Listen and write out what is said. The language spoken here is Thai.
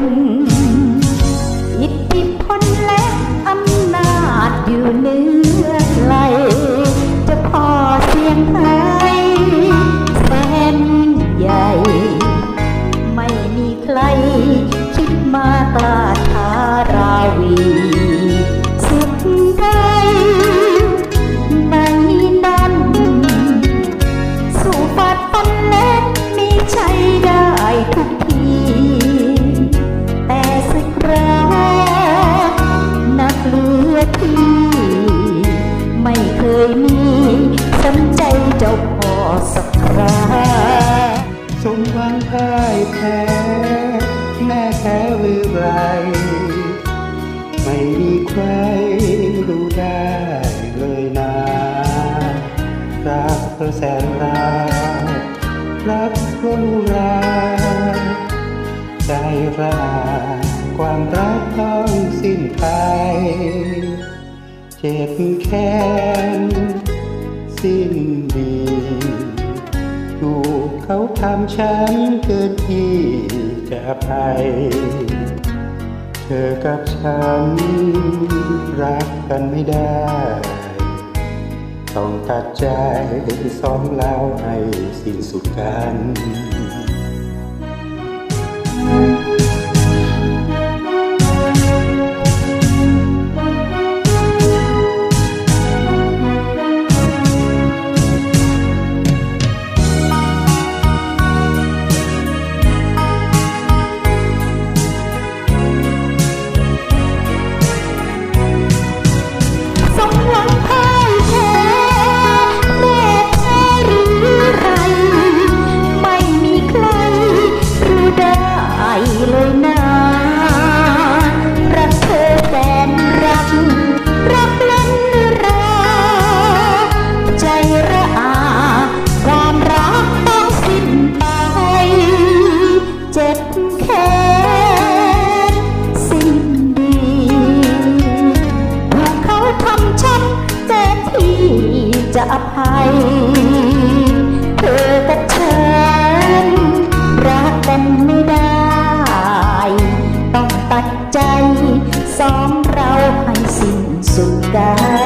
นอิทธิพลและอำนาจอยู่เหนือ เคยมีสนใจเจ้าพ่อสักคราสมหวังพ่ายแพ้แน่แท้หรือไรไม่มีใครรู้ได้เลยนะรักเธอแสนรักรักเพราะรู้รักใจรักความรักต้องสิ้นไป จ็บแค้นสิ้นดีถูกเขาทำฉันเกินที่จะไป เธอกับฉันรักกันไม่ได้ ต้องตัดใจสองเราให้สิ้นสุดกัน จะอภัย เธอกับฉัน รักกันไม่ได้ ต้องตัดใจสองเราให้สิ้นสุดกัน